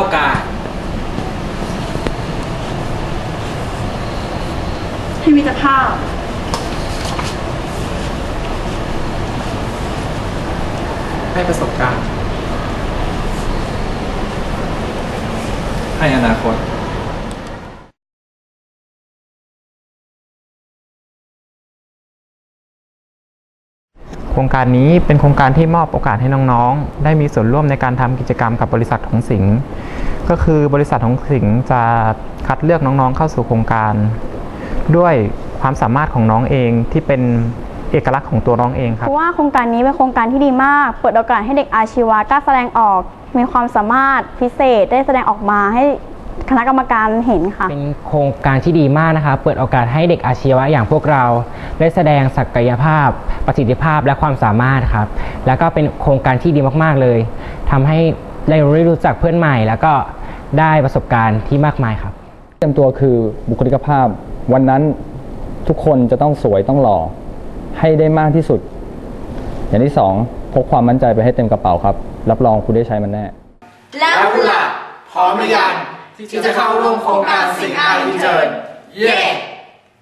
าการให้มิตรภาพ ให้ประสบการณ์ ให้อนาคต รงการนี้เป็นโครงการที่มอบโอกาสให้น้องๆ ได้มีส่วนร่วมในการทำกิจกรรมกับบริษัทของสิงห์ก็คือบริษัทของสิงห์จะคัดเลือกน้องๆ เข้าสู่โครงการ ด้วยความสามารถของน้องเองที่เป็นเอกลักษณ์ของตัวน้องเองครับเพราะว่าโครงการนี้เป็นโครงการที่ดีมาก เปิดโอกาสให้เด็กอาชีวะกล้าแสดงออก มีความสามารถพิเศษได้แสดงออกมาให้ คณะกรรมการเห็นค่ะ เป็นโครงการที่ดีมากนะคะ เปิดโอกาสให้เด็กอาชีวะอย่างพวกเรา ได้แสดงศักยภาพ ประสิทธิภาพและความสามารถครับ แล้วก็เป็นโครงการที่ดีมากๆเลยทำให้ได้รู้จักเพื่อนใหม่ แล้วก็ได้ประสบการณ์ที่มากมายครับเตรียมตัวคือบุคลิกภาพ วันนั้นทุกคนจะต้องสวยต้องหล่อให้ได้มากที่สุด อย่างที่สองพกความมั่นใจไปให้เต็มกระเป๋าครับ รับรองคุณได้ใช้มันแน่ แล้วคุณล่ะพร้อมหรือยัง ที่จะเข้าร่วมโครงการสิงห์อารีเจิร์เย้